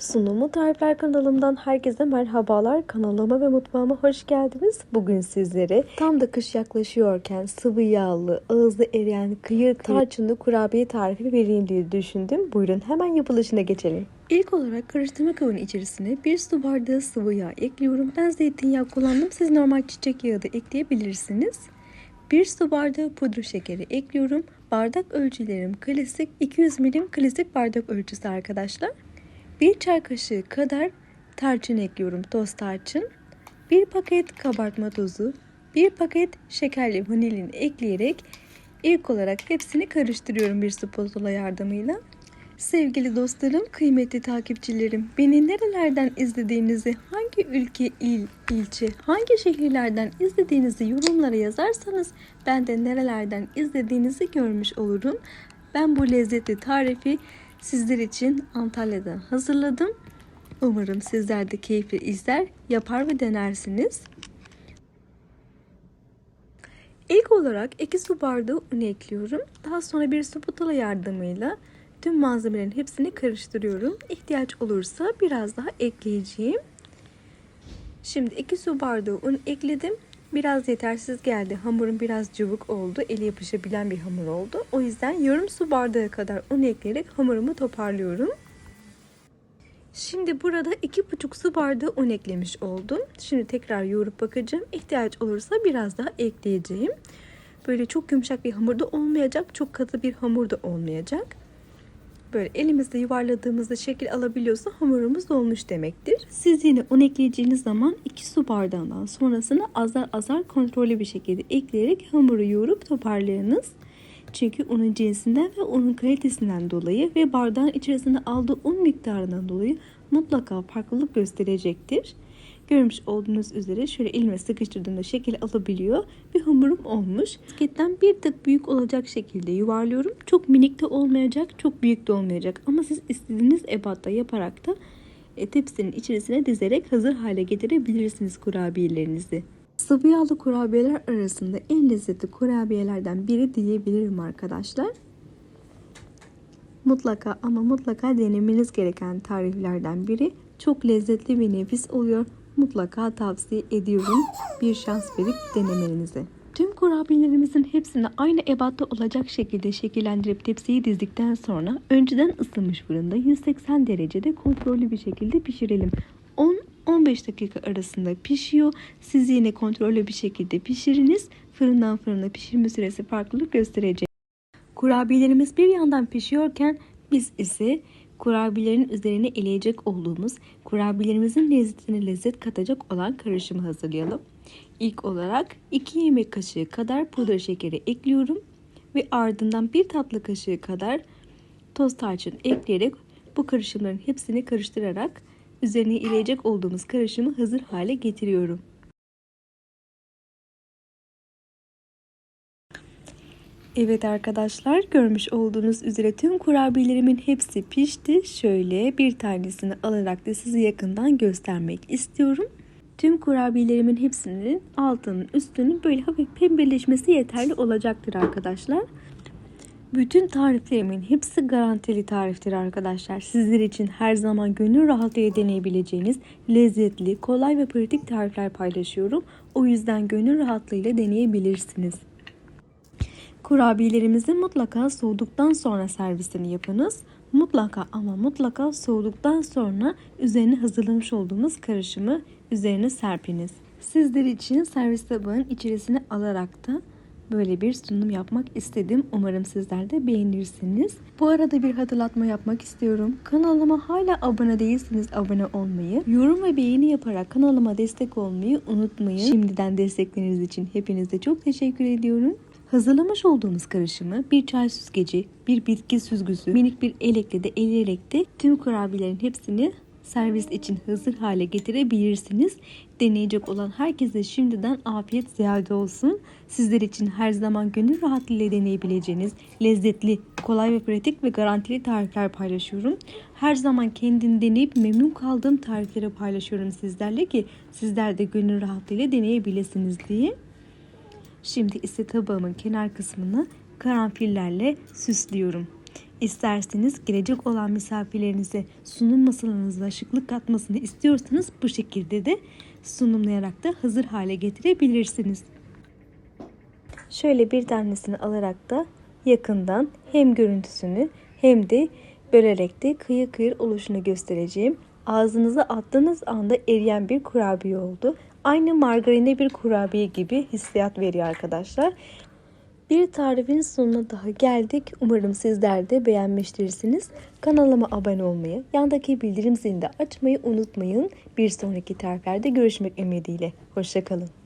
Sunumu Tarifler kanalımdan herkese merhabalar. Kanalıma ve mutfağıma hoş geldiniz. Bugün sizlere tam da kış yaklaşıyorken sıvı yağlı, ağızda eriyen kıyır tarçınlı kurabiye tarifi vereyim diye düşündüm. Buyurun hemen yapılışına geçelim. İlk olarak karıştırma kabının içerisine bir su bardağı sıvı yağ ekliyorum. Ben zeytinyağı kullandım. Siz normal çiçek yağı da ekleyebilirsiniz. Bir su bardağı pudra şekeri ekliyorum. Bardak ölçülerim klasik 200 milim klasik bardak ölçüsü arkadaşlar. Bir çay kaşığı kadar tarçın ekliyorum toz tarçın. Bir paket kabartma tozu, bir paket şekerli vanilin ekleyerek ilk olarak hepsini karıştırıyorum bir spatula yardımıyla. Sevgili dostlarım, kıymetli takipçilerim, beni nerelerden izlediğinizi, hangi ülke, il, ilçe, hangi şehirlerden izlediğinizi yorumlara yazarsanız ben de nerelerden izlediğinizi görmüş olurum. Ben bu lezzetli tarifi sizler için Antalya'dan hazırladım. Umarım sizler de keyifli izler, yapar ve denersiniz. İlk olarak 2 su bardağı un ekliyorum. Daha sonra bir spatula yardımıyla tüm malzemelerin hepsini karıştırıyorum. İhtiyaç olursa biraz daha ekleyeceğim. Şimdi 2 su bardağı un ekledim. Biraz yetersiz geldi. Hamurum biraz cıvık oldu. Eli yapışabilen bir hamur oldu. O yüzden yarım su bardağı kadar un ekleyerek hamurumu toparlıyorum. Şimdi burada 2,5 su bardağı un eklemiş oldum. Şimdi tekrar yoğurup bakacağım. İhtiyaç olursa biraz daha ekleyeceğim. Böyle çok yumuşak bir hamur da olmayacak. Çok katı bir hamur da olmayacak. Böyle elimizde yuvarladığımızda şekil alabiliyorsa hamurumuz olmuş demektir. Siz yine un ekleyeceğiniz zaman 2 su bardağından sonrasını azar azar kontrollü bir şekilde ekleyerek hamuru yoğurup toparlayınız. Çünkü unun cinsinden ve unun kalitesinden dolayı ve bardağın içerisinde aldığı un miktarından dolayı mutlaka farklılık gösterecektir. Görmüş olduğunuz üzere şöyle elime sıkıştırdığımda şekil alabiliyor. Bir hamurum olmuş. Bisikletten bir tık büyük olacak şekilde yuvarlıyorum. Çok minik de olmayacak, çok büyük de olmayacak. Ama siz istediğiniz ebatta yaparak da e, tepsinin içerisine dizerek hazır hale getirebilirsiniz kurabiyelerinizi. Sıvı yağlı kurabiyeler arasında en lezzetli kurabiyelerden biri diyebilirim arkadaşlar. Mutlaka ama mutlaka denemeniz gereken tariflerden biri. Çok lezzetli ve nefis oluyor mutlaka tavsiye ediyorum bir şans verip denemenizi. Tüm kurabiyelerimizin hepsini aynı ebatta olacak şekilde şekillendirip tepsiyi dizdikten sonra önceden ısınmış fırında 180 derecede kontrollü bir şekilde pişirelim. 10-15 dakika arasında pişiyor. Siz yine kontrollü bir şekilde pişiriniz. Fırından fırına pişirme süresi farklılık gösterecek. Kurabiyelerimiz bir yandan pişiyorken biz ise kurabiyelerin üzerine eleyecek olduğumuz kurabiyelerimizin lezzetine lezzet katacak olan karışımı hazırlayalım. İlk olarak 2 yemek kaşığı kadar pudra şekeri ekliyorum ve ardından 1 tatlı kaşığı kadar toz tarçın ekleyerek bu karışımların hepsini karıştırarak üzerine eleyecek olduğumuz karışımı hazır hale getiriyorum. Evet arkadaşlar görmüş olduğunuz üzere tüm kurabiyelerimin hepsi pişti. Şöyle bir tanesini alarak da sizi yakından göstermek istiyorum. Tüm kurabiyelerimin hepsinin altının üstünün böyle hafif pembeleşmesi yeterli olacaktır arkadaşlar. Bütün tariflerimin hepsi garantili tariftir arkadaşlar. Sizler için her zaman gönül rahatlığıyla deneyebileceğiniz lezzetli, kolay ve pratik tarifler paylaşıyorum. O yüzden gönül rahatlığıyla deneyebilirsiniz. Kurabiyelerimizi mutlaka soğuduktan sonra servisini yapınız. Mutlaka ama mutlaka soğuduktan sonra üzerine hazırlamış olduğumuz karışımı üzerine serpiniz. Sizler için servis tabağın içerisine alarak da böyle bir sunum yapmak istedim. Umarım sizler de beğenirsiniz. Bu arada bir hatırlatma yapmak istiyorum. Kanalıma hala abone değilseniz abone olmayı, yorum ve beğeni yaparak kanalıma destek olmayı unutmayın. Şimdiden destekleriniz için hepinize çok teşekkür ediyorum. Hazırlamış olduğumuz karışımı bir çay süzgeci, bir bitki süzgüsü, minik bir elekle de eleyerek de tüm kurabiyelerin hepsini servis için hazır hale getirebilirsiniz. Deneyecek olan herkese şimdiden afiyet ziyade olsun. Sizler için her zaman gönül rahatlığıyla deneyebileceğiniz lezzetli, kolay ve pratik ve garantili tarifler paylaşıyorum. Her zaman kendini deneyip memnun kaldığım tarifleri paylaşıyorum sizlerle ki sizler de gönül rahatlığıyla deneyebilirsiniz diye. Şimdi ise tabağımın kenar kısmını karanfillerle süslüyorum. İsterseniz gelecek olan misafirlerinize sunum masalarınıza şıklık katmasını istiyorsanız bu şekilde de sunumlayarak da hazır hale getirebilirsiniz. Şöyle bir tanesini alarak da yakından hem görüntüsünü hem de bölerek de kıyır kıyır oluşunu göstereceğim. Ağzınıza attığınız anda eriyen bir kurabiye oldu. Aynı margarine bir kurabiye gibi hissiyat veriyor arkadaşlar. Bir tarifin sonuna daha geldik. Umarım sizler de beğenmiştirsiniz. Kanalıma abone olmayı, yandaki bildirim zilini de açmayı unutmayın. Bir sonraki tariflerde görüşmek ümidiyle. Hoşçakalın.